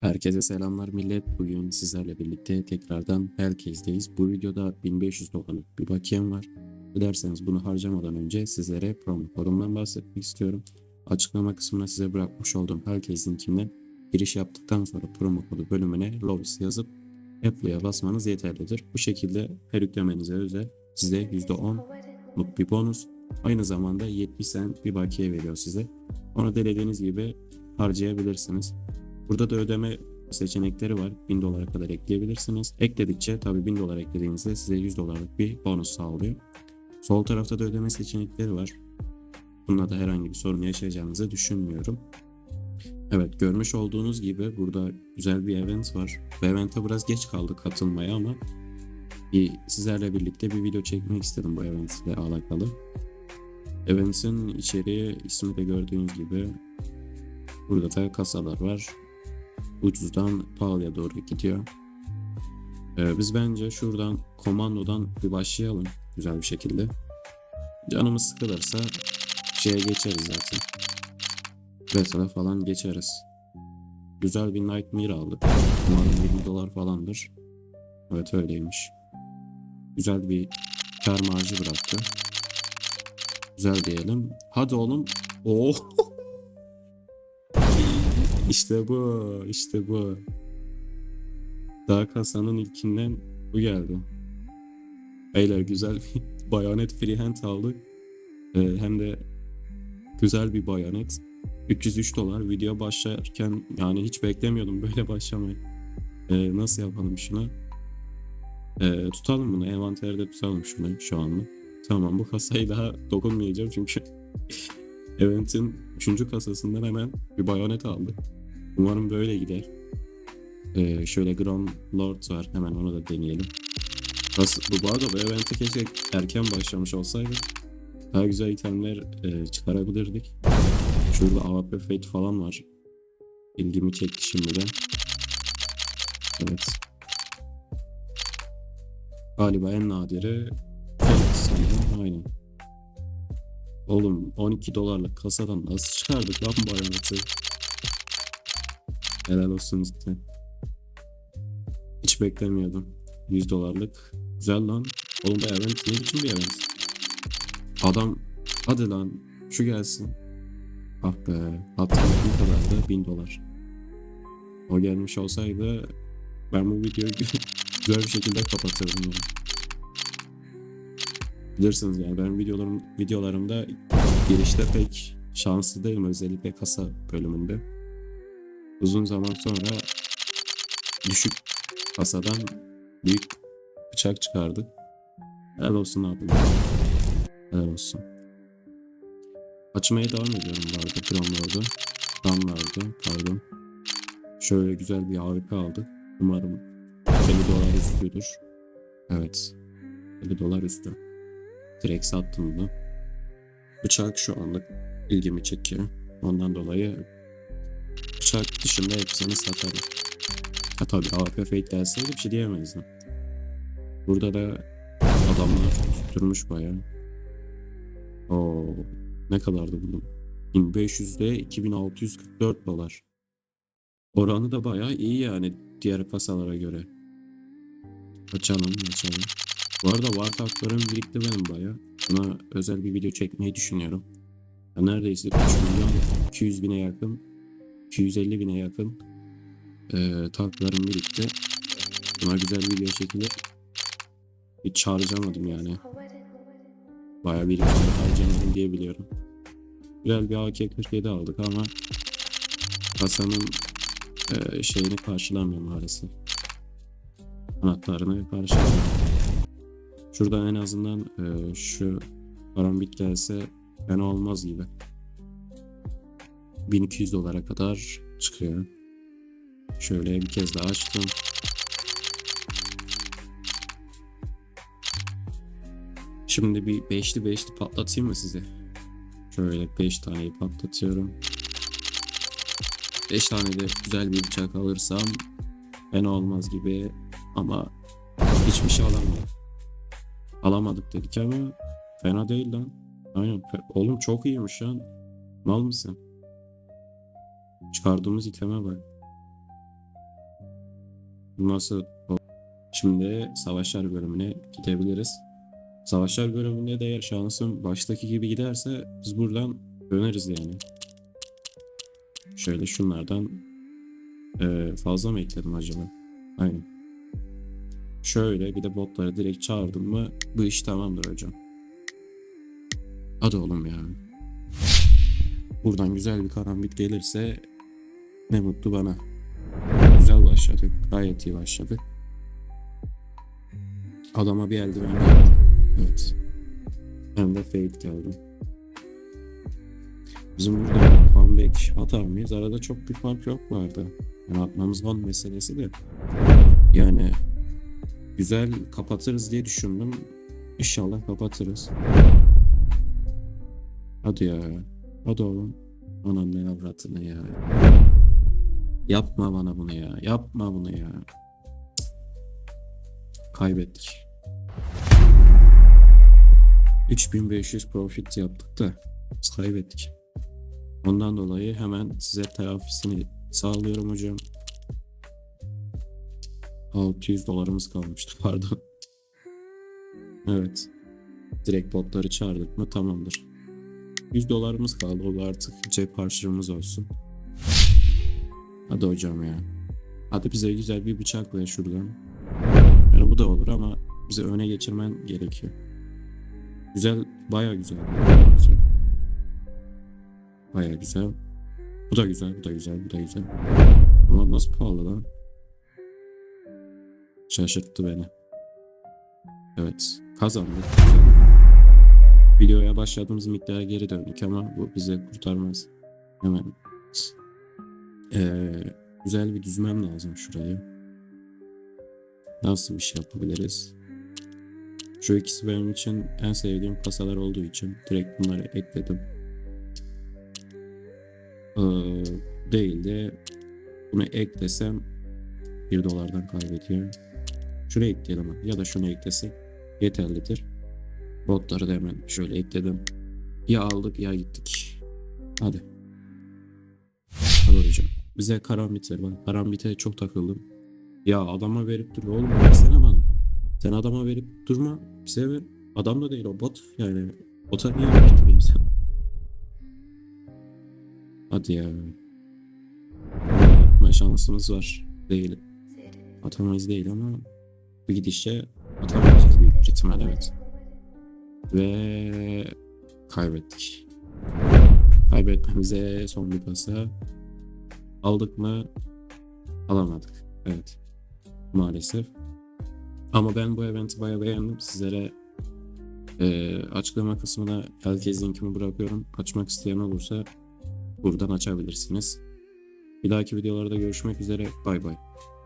Herkese selamlar millet. Bugün sizlerle birlikte tekrardan Hellcase'deyiz. Bu videoda 1500 dolarlık bir bakiyem var. Dilerseniz bunu harcamadan önce sizlere promo kodumdan bahsetmek istiyorum. Açıklama kısmına size bırakmış olduğum Hellcase linkinden giriş yaptıktan sonra promo kodu bölümüne Lovis yazıp Apple'ya basmanız yeterlidir. Bu şekilde her yüklemenize özel size %10'luk bir bonus aynı zamanda 70 cent bir bakiye veriyor size. Onu dilediğiniz gibi harcayabilirsiniz. Burada da ödeme seçenekleri var. 1000 dolara kadar ekleyebilirsiniz. Ekledikçe tabii 1000 dolar eklediğinizde size 100 dolarlık bir bonus sağlıyor. Sol tarafta da ödeme seçenekleri var. Bununla da herhangi bir sorun yaşayacağınızı düşünmüyorum. Evet görmüş olduğunuz gibi burada güzel bir event var. Bu evente biraz geç kaldı katılmaya ama bir, sizlerle birlikte bir video çekmek istedim bu event ile alakalı. Eventin içeriği ismi de gördüğünüz gibi burada da kasalar var ucuzdan pahalıya doğru gidiyor. Ee, biz bence şuradan komandodan bir başlayalım güzel bir şekilde. Canımız sıkılırsa şeye geçeriz zaten. Beta'da falan geçeriz. Güzel bir Nightmare aldık. Umarım 20 dolar falandır. Evet öyleymiş. Güzel bir kar marjı bıraktı. Güzel diyelim. Hadi oğlum. Oh. İşte bu, işte bu. Daha kasanın ilkinden bu geldi. Beyler güzel bir bayonet freehand aldık. Ee, hem de güzel bir bayonet. 303 dolar video başlarken yani hiç beklemiyordum böyle başlamayı. Ee, nasıl yapalım şunu? Ee, tutalım bunu envanterde tutalım şunu şu anlık. Tamam bu kasayı daha dokunmayacağım çünkü Event'in 3. kasasından hemen bir bayonet aldık. Umarım böyle gider. Ee, şöyle Grand Lord var. Hemen onu da deneyelim. Nasıl, bu, arada bu event'e keşke erken başlamış olsaydı daha güzel itemler e, çıkarabilirdik. Şurada AWP Fate falan var. İlgimi çekti şimdiden. Evet. Galiba en nadiri Fate. Aynen. Oğlum 12 dolarlık kasadan nasıl çıkardık lan bu bayoneti? Helal olsun cidden. Hiç beklemiyordum. 100 dolarlık. Güzel lan. Oğlum bu event ne biçim bir event? Adam hadi lan şu gelsin. Ah be hatırladığım kadar da 1000 dolar. O gelmiş olsaydı ben bu videoyu güzel bir şekilde kapatırdım yani. Bilirsiniz yani ben videolarım, videolarımda girişte pek şanslı değilim özellikle kasa bölümünde uzun zaman sonra düşük kasadan büyük bıçak çıkardık. Helal olsun abi. Helal olsun. Açmaya devam ediyorum bu arada Gramlarda. Gramlarda pardon. Şöyle güzel bir AWP aldık. Umarım 50 dolar üstüdür. Evet. 50 dolar üstü. Direkt sattım bunu. Bıçak şu anlık ilgimi çekiyor. Ondan dolayı bıçak dışında hepsini satarım. Ha tabi AWP fake gelseydi bir şey diyemezdim. Burada da adamlar tutturmuş bayağı. Oo, ne kadardı bunun? 1500'de 2644 dolar. Oranı da bayağı iyi yani diğer kasalara göre. Açalım açalım. Bu arada var haklarım birikti benim bayağı. Buna özel bir video çekmeyi düşünüyorum. Ya neredeyse 3 milyon 200 bine yakın 250 bine yakın e, tanklarım birikti. Buna güzel video şekilde hiç harcamadım yani. Bayağı bir harcamadım diye biliyorum. Güzel bir AK-47 aldık ama kasanın e, şeyini karşılamıyor maalesef. Anahtarını karşılamıyor. Şuradan en azından e, şu karambit gelse fena olmaz gibi. 1200 dolara kadar çıkıyor. Şöyle bir kez daha açtım. Şimdi bir beşli beşli patlatayım mı size? Şöyle 5 taneyi patlatıyorum. 5 tane de güzel bir bıçak alırsam fena olmaz gibi ama hiçbir şey alamıyorum. Alamadık dedik ama fena değil lan. Aynen. Oğlum çok iyiymiş lan. Mal mısın? Çıkardığımız iteme bak. Nasıl? Şimdi savaşlar bölümüne gidebiliriz. Savaşlar bölümünde de eğer şansım baştaki gibi giderse biz buradan döneriz yani. Şöyle şunlardan eee, fazla mı ekledim acaba? Aynen. Şöyle bir de botları direkt çağırdım mı bu iş tamamdır hocam. Hadi oğlum ya. Buradan güzel bir karambit gelirse ne mutlu bana. Güzel başladık. Gayet iyi başladık. Adama bir eldiven geldi. Evet. Hem de fade geldi. Bizim burada comeback atar mıyız? Arada çok bir fark yok vardı. Yani atmamız on meselesi de. Yani güzel kapatırız diye düşündüm. İnşallah kapatırız. Hadi ya. Hadi oğlum. Anam ne avratını ya. Yapma bana bunu ya. Yapma bunu ya. Kaybettik. 3500 profit yaptık da biz kaybettik. Ondan dolayı hemen size telafisini sağlıyorum hocam. 600 dolarımız kalmıştı pardon. Evet. Direkt botları çağırdık mı tamamdır. 100 dolarımız kaldı. O da artık cep harçlığımız olsun. Hadi hocam ya. Hadi bize güzel bir bıçak ver şuradan. Yani bu da olur ama bize öne geçirmen gerekiyor. Güzel, baya güzel. Baya güzel. Bu da güzel, bu da güzel, bu da güzel. Ama nasıl pahalı lan? Şaşırttı beni. Evet, kazandık. Videoya başladığımız miktara geri döndük ama bu bize kurtarmaz. Hemen ee, güzel bir düzmem lazım şurayı. Nasıl bir şey yapabiliriz? Şu ikisi benim için en sevdiğim kasalar olduğu için direkt bunları ekledim. Ee, değil de bunu eklesem 1 dolardan kaybediyor. Şunu ekleyelim ya da şunu eklesek yeterlidir. Botları da hemen şöyle ekledim. Ya aldık ya gittik. Hadi. Hadi hocam. Bize karambit ver. Ben karambite çok takıldım. Ya adama verip dur oğlum versene bana. Sen adama verip durma. Bize ver. Adam da değil o bot. Yani bota niye verdi benim sen? Hadi ya. Atma şansımız var. Değil. Atamayız değil ama bu gidişle atamayacağız büyük ihtimal evet. Ve kaybettik. Kaybetmemize son bir kasa. Aldık mı? Alamadık. Evet. Maalesef. Ama ben bu eventi bayağı beğendim. Sizlere e, açıklama kısmına herkes linkimi bırakıyorum. Açmak isteyen olursa buradan açabilirsiniz. Bir dahaki videolarda görüşmek üzere. Bay bay.